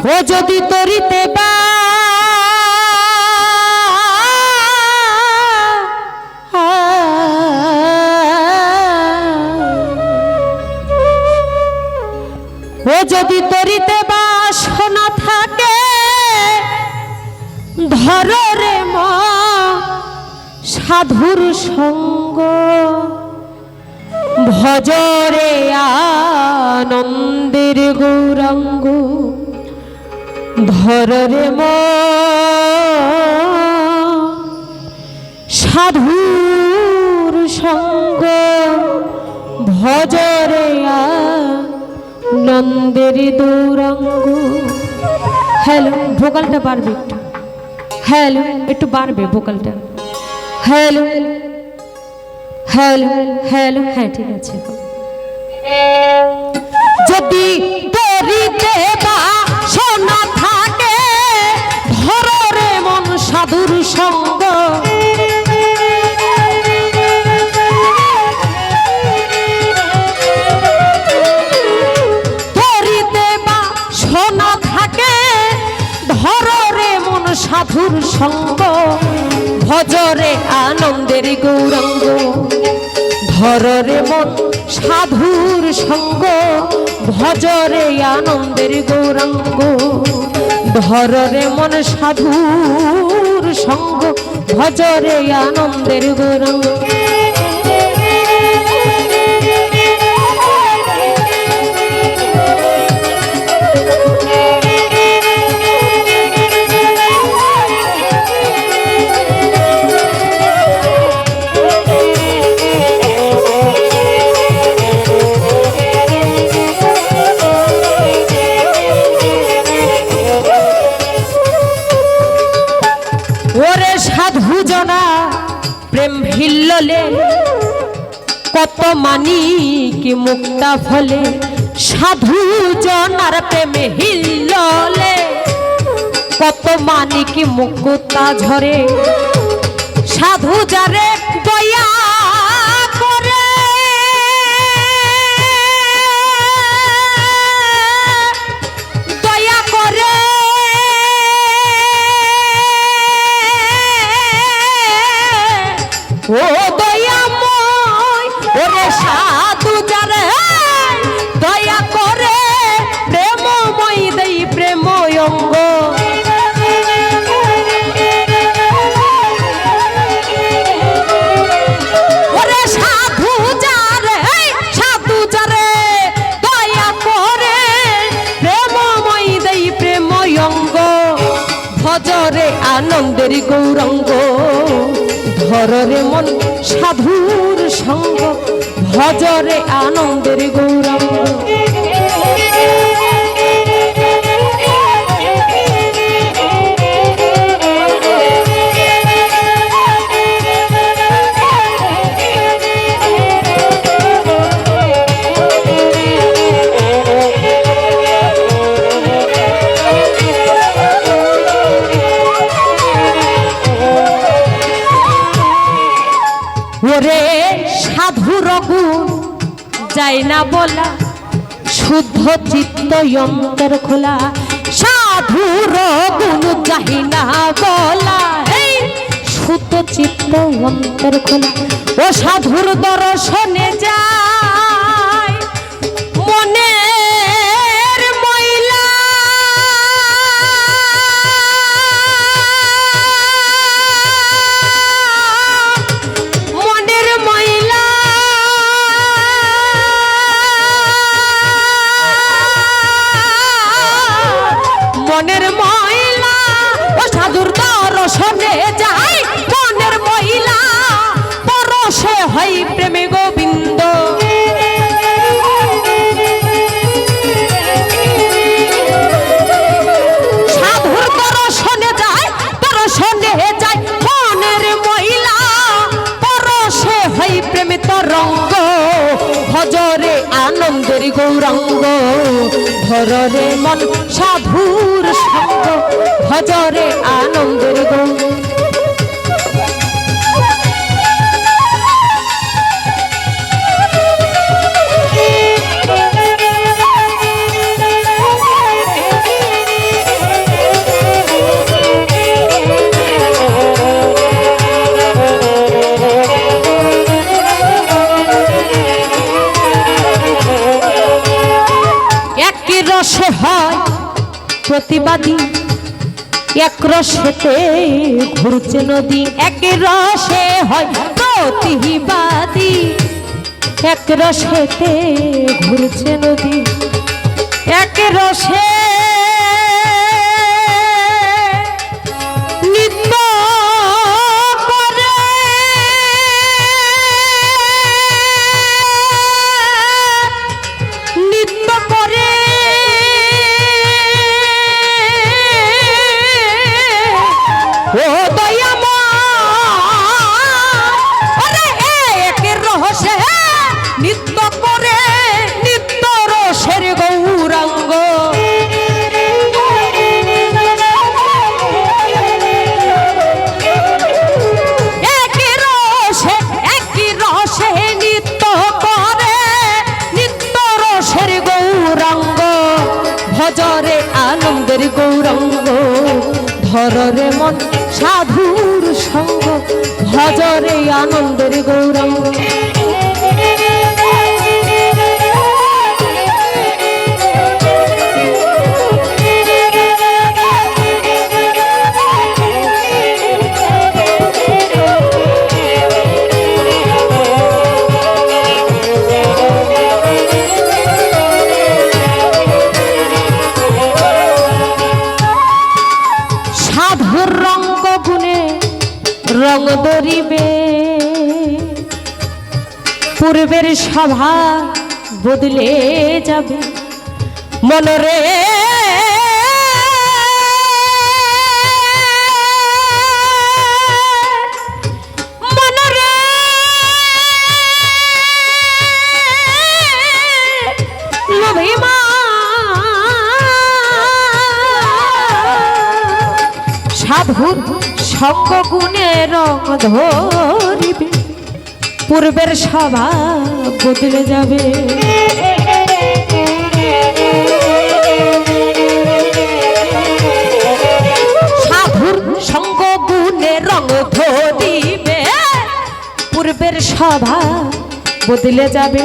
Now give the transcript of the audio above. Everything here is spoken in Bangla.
ও যদি তরিতে বা, ও যদি তরিতে বাস না থাকে, ধর রে মা সাধুর সঙ্গ। ভজরে আনন্দের গৌরাঙ্গ। ধরে ম। সাধুর সঙ্গ ভজরে আনন্দের দৌরাঙ্গ। হ্যালো, ভোকালটা বাড়বে একটু। হ্যালো, একটু বাড়বে ভোকালটা। হ্যালো হ্যালো হ্যালো হ্যাঁ ঠিক আছে। যদি তরিতে বা সাধুর সঙ্গ, ভজরে আনন্দের গৌরঙ্গ। ধররে মন সাধুর সঙ্গ, ভজরে আনন্দের গৌরঙ্গ। ধররে মন সাধুর সঙ্গ, ভজরে আনন্দের গৌরঙ্গ। সাধু জনা প্রেম ভিল্ললে কত মানি কি মুক্তা ফলে, সাধু জনার প্রেমে হিল্ললে কত মানি কি মুক্তা ঝরে, সাধু যারে দয়া ভজরে আনন্দের গৌরঙ্গ ধরে মন সাধুর সঙ্গ ভজরে আনন্দের গৌরঙ্গ। যায় না বলা, শুদ্ধ চিত্ত অন্তর খোলা। সাধুর গুণ যাই না বলা শুদ্ধ চিত্ত অন্তর খোলা। ও সাধুর দর্শনে যায় মনের ধরে মন সাধুর সঙ্গ ভজরে আনন্দের প্রতিবাদী। এক রসেতে ঘুরছে নদী, এক রসে হয় প্রতিবাদী। এক রসেতে ঘুরছে নদী, এক রসে সাধুর সঙ্গ ভজরে আনন্দের গৌরাঙ্গ রঙ দরিবে পূর্বের সভা বদলে যাবে। মনরে সঙ্গ গুণে রং ধরিবে, পূর্বের সভা বদলে যাবে। সাধুর সঙ্গ গুণে রং ধরিবে, পূর্বের সভা বদলে যাবে।